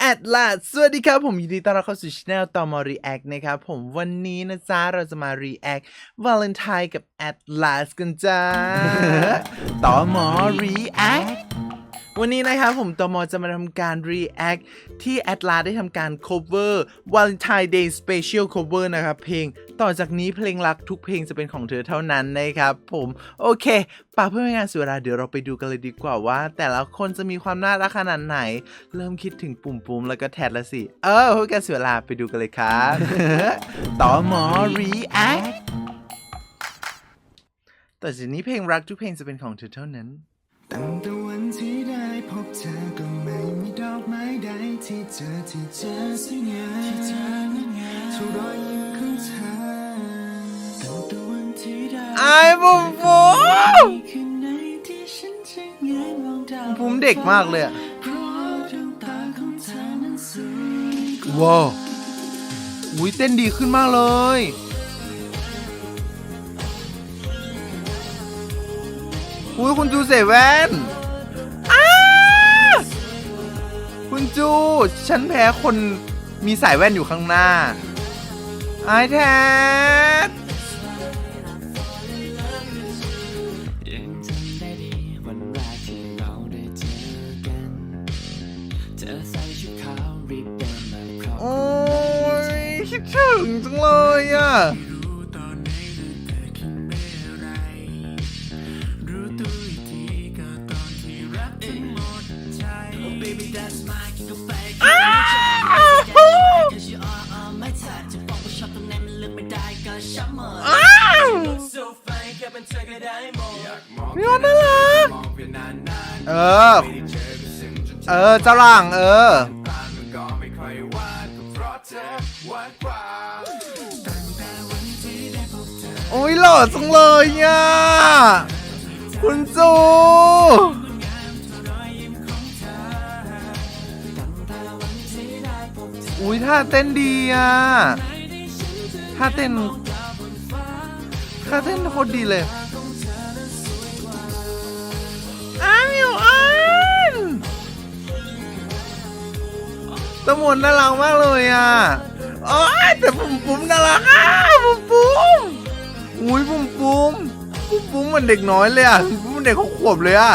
แอดลาสวัสดีครับ ผมยินดีต้อนรับเข้าสู่ช anel ต่อมา React นะครับผมวันนี้นะจ๊ะ เราจะมา React วาเลนไทน์กับแอดลาสกันจ้าต่อมอ React วันนี้นะครับผมตมจะมาทำการ React ที่แอดลาได้ทำการ cover Valentine Day Special cover นะครับ เพลงต่อจากนี้เพลงรักทุกเพลงจะเป็นของเธอเท่านั้นนะครับผมโอเคป่าเพื่อไม่งานเสียเวลาเดี๋ยวเราไปดูกันเลยดีกว่าว่า แต่ละคนจะมีความน่ารักขนาดไหน เริ่มคิดถึงปุ่มปุ่มๆแล้วก็แท็ดละสิ เออเพื่อการเสียเวลาไปดูกันเลยครับต่อหมอ React ต่อจากนี้เพลงรักทุกเพลงจะเป็นของเธอเท่านั้น เธอก็ไม่มีดอกไม้ใดที่เจอที่เจอสวยงามที่เจองดงามทุกรอยยิ้มของเธอตั้งแต่วันที่ได้ไอ้ปุ่มปุ่มคืนไหนที่ฉันจะแงนมองดาวผมเด็กมากเลยอะเพราะดวงตาของเธอนั้นสวยกว่า ว้าวอุ้ยเต้นดีขึ้นมากเลย อุ้ยคุณจูเสแว่น คุณจู ฉันแพ้คนมีสายแว่นอยู่ข้างหน้าไอายแทดยังจำได้ดีวันแท้โอ้ยคิดถึงจังเลยอะ บอกว่อบตรงไหนมันเลือกไม่ได้ก็ช่างหมด So fine แค่เป็นเหมดอยากมองพี่วันน่ารักมอเออเจอก็ซึ้งจนเอเจ้าหลังเออตามันก็ไม่ค่อยหวานก็เออ โอ้ยหล่อจังเลยอะคุณจู อุ้ยท่าเต้นดีอะท่าเต้นท่าเต้นโคตรดีเลยอ้าวมิวอันตะมวนน่ารักมากเลยอะโอ้ยแต่ปุ่มปุ่มน่ารักอะปุ่มปุ่มอุ้ยปุ่มปุ่มปุ่มปุ่มเหมือนเด็กน้อยเลยอะปุ่มเหมือนเด็กหกขวบเลยอะ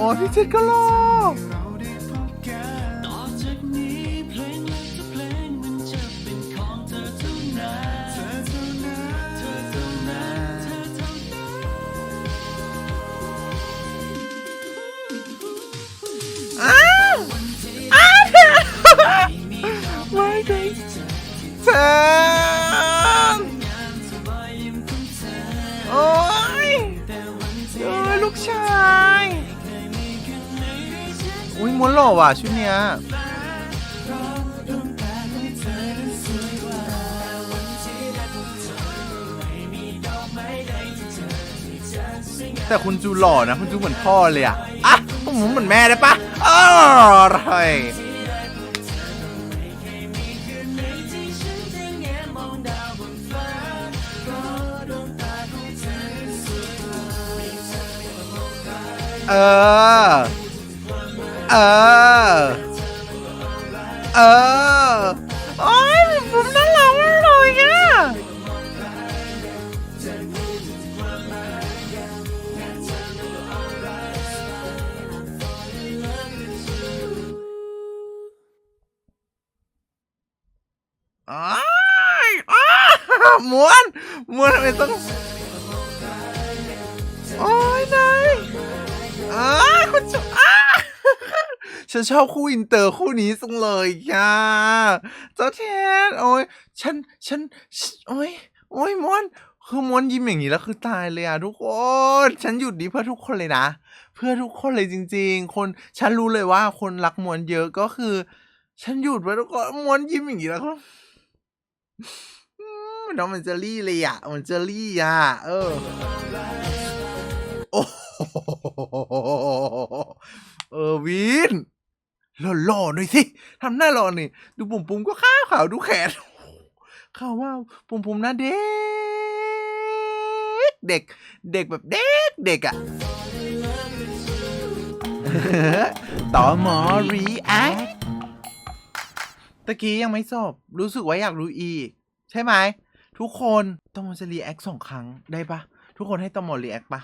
รื่องนี้โว่ะชุดเนี้ยแต่คุณจูหล่อนะ คุณจูเหมือนพ่อเลยอะอะผมเหมือนแม่ได้ปะอะไรเออ เออ เออ โอ้ยผมน่ารักมากเลยอะอ้ายอ้ามวนมวนทำไมต้อง โอ้ยนายอ้าคุณชอบอ้า ฉันชอบคู่อินเตอร์คู่นี้จังเลยอะ เจ้าแทนโอ้ยฉันฉันโอ้ยโอ้ยม้วนคือม้วนยิ้มอย่างนี้แล้วคือตายเลยอะทุกคน ฉันหยุดดีเพื่อทุกคนเลยนะ เพื่อทุกคนเลยจริง ๆ คนฉันรู้เลยว่าคนรักม้วนเยอะก็คือ ฉันหยุดไว้ทุกคนม้วนยิ้มอย่างนี้แล้วก็อืมน้องมันเจอรี่เลยอะมันเจอรี่อะเออโอ้เออวิน หล่อๆหน่อยสิทำหน้าหล่อหน่ยดูปุ่มปุ่มก็ขาวขาวดูแขนข่าวว่าปุ่มปุ่มหน้าเด็กเด็ก เด็กแบบเด็กเด็กอะต่อหมอรีแอคตะกี้ยังไม่จบรู้สึกว่าอยากรู้อีก ใช่ไหม ทุกคนตอมอจะรีแอคสองครั้งได้ปะ ทุกคนให้ตอมอรีแอคปะ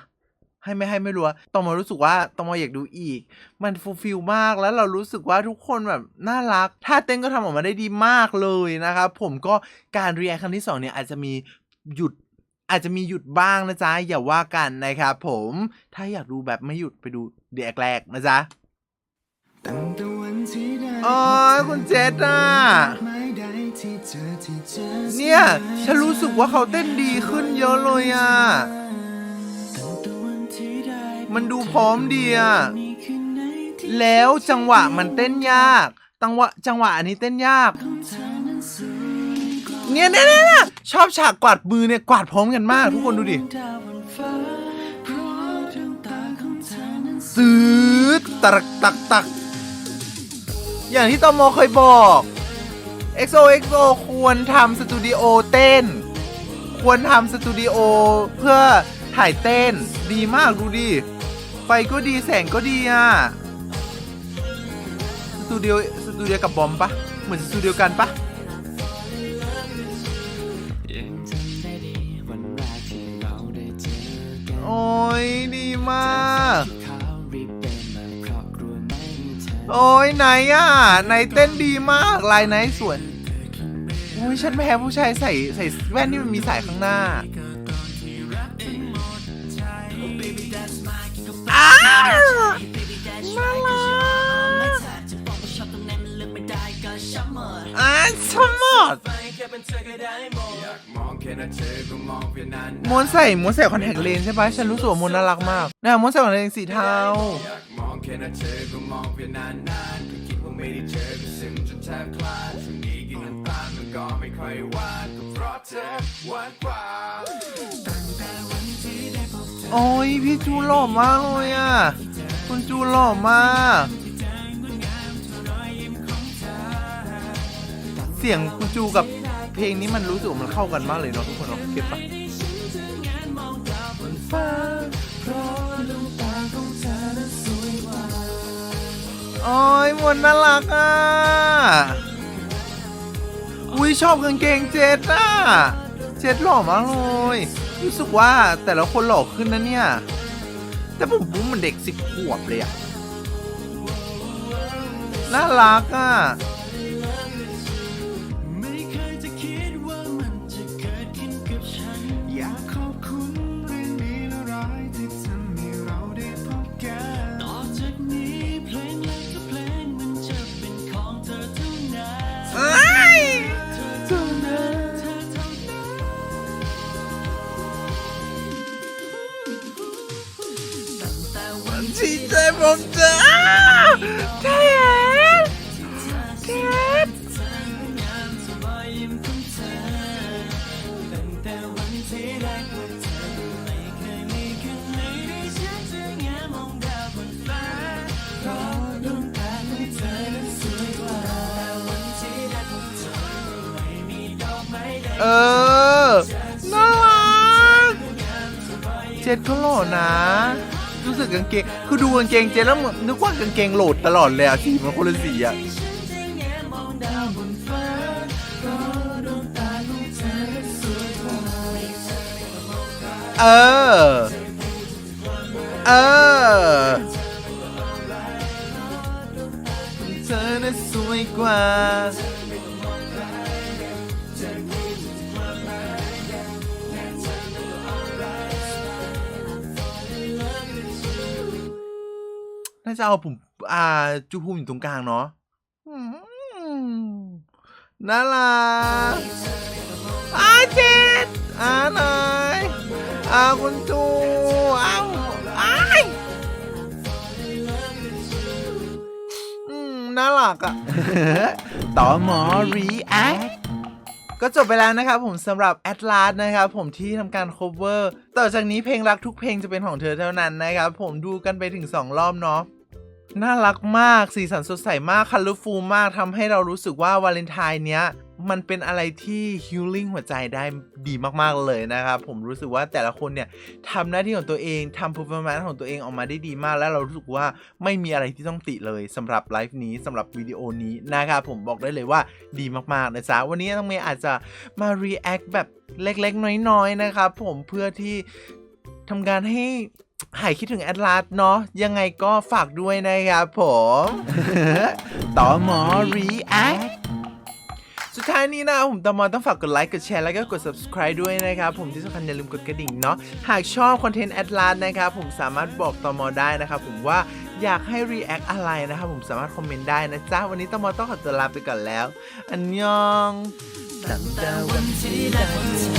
ให้ไม่ให้ไม่รู้ว่าตอมอรู้สึกว่าตอมออยากดูอีก มันฟูลฟิลมากแล้วเรารู้สึกว่าทุกคนแบบน่ารักท่าเต้นก็ทำออกมาได้ดีมากเลยนะครับผมก็การรีแอคครั้งที่สองเนี่ยอาจจะมีหยุดอาจจะมีหยุดบ้างนะจ๊ะ อย่าว่ากันนะครับผมถ้าอยากดูแบบไม่หยุดไปดูเดียกแรกนะจ๊ะตั้งแต่วันที่ได้อ๋อคุณเจษน่ะไม่ได้ที่เจอที่เจอเนี่ย ฉันรู้สึกว่าเขาเต้นดีขึ้นเยอะเลยอะ มันดูพร้อมดีอะมีคืนไหนที่แล้วจังหวะมันเต้นยากจังหวะจังหวะอันนี้เต้นยากเธอนั้นสวยกว่าเนี่ยเนี่ยเนี่ยเนี่ยชอบฉากกวาดมือเนี่ยกวาดพร้อมกันมาก ทุกคนดูดิดาวบนฟ้าเพราะดวงตาของเธอนั้นสวยซื้อตักตักตักอย่างที่ตมเคยบอก XOXO ควรทำสตูดิโอเต้น ควรทำสตูดิโอเพื่อถ่ายเต้นดีมากดูดิ ไฟก็ดีแสงก็ดีอะ สตูดิโอสตูดิโอกับบอมปะเหมือนสตูดิโอกันปะโอ้ยดีมาก โอ้ยไหนอะไหนเต้นดีมากลายไหนสวยโอ้ยฉันแพ้ผู้ชายใส่ใส่แว่นที่มันมีสายข้างหน้า อ่ารักอ่าชอบมากมวนใส่มวนใส่คอนแทคเลนส์ใช่ปะฉันรู้สึกว่ามวนน่ารักมากนะมวนใส่คอนแทคเลนส์สีเทาก็ไม่ค่อยหวาก็เพราะเธอหวานกว่า โอ้ยพี่จูหล่อมากเลยอะ คุณจูหล่อมาก เสียงคุณจูกับเพลงนี้มันรู้สึกว่ามันเข้ากันมากเลยเนาะทุกคนเนาะเก็ตปะโอ้ยมวนน่ารักอะ อุ้ยชอบกางเกงเจ็ดอะ เจ็ดหล่อมากเลย รู้สึกว่าแต่ละคนหล่อขึ้นนะเนี่ย แต่ผมพูดมันเด็กสิบขวบเลยอะน่ารักอะ ไหนได้ฉันจะแงมองดาวบนฟ้าเพราะดวงตาของเธอน่าแต่วันที่ได้พบเธอไม่มีดอกไม้ใดเออ น่ารัก เจ็ดก็หล่อนะ รู้สึกกางเกง คือดูกางเกงเจแล้วเหมือนนึกว่ากางเกงโหลดตลอดเลยอะสีมันคนละสีอะเออ เออเธอน่ะสวยกว่า น่าจะเอาผม อ่า จูภูมิอยู่ตรงกลางเนาะอืมน่ารักอาเจ็ดอ่านายอ่าคุณจูอ้าวอ้ายอืมน่ารักอะต่อหมอรีแอคก็จบไปแล้วนะครับผมสำหรับ Atlas นะครับผมที่ทำการ cover ต่อจากนี้เพลงรักทุกเพลงจะเป็นของเธอเท่านั้นนะครับผมดูกันไปถึง 2 รอบเนาะ น่ารักมากสีสันสดใสมากคัลเลอร์ฟูลมากทำให้เรารู้สึกว่าวาเลนไทน์เนี้ยมันเป็นอะไรที่ฮิลลิ่งหัวใจได้ดีมาก ๆ เลยนะครับ ผมรู้สึกว่าแต่ละคนเนี่ยทำหน้าที่ของตัวเองทำ p e r f o r m a n c ของตัวเองออกมาได้ดีมาก แล้วเรารู้สึกว่าไม่มีอะไรที่ต้องติเลยสำหรับไลฟ์นี้สำหรับวิดีโอนี้นะครับผมบอกได้เลยว่าดีมากๆนะจ๊ะวันนี้น้องเมย์อาจจะมา react แบบเล็ก ๆ น้อย ๆ นะครับผมเพื่อที่ทำการให้ หายคิดถึงแอดลาสเนาะยังไงก็ฝากด้วยนะครับผม ต่อหมอ react สุดท้ายนี้นะผมตอมอต้องฝากกดไลค์กดแชร์แล้วก็กด subscribe ด้วยนะครับ ผมที่สำคัญอย่าลืมกดกระดิ่งเนาะหากชอบคอนเทนต์แอดลาสนะครับผมสามารถบอกตอมอได้นะครับผมว่าอยากให้ react อะไรนะครับผมสามารถคอมเมนต์ได้นะจ๊ะวันนี้ตอมอต้องขอตัวลาไปก่อนแล้ว อันยองตั้งแต่วันที่ได้เจอ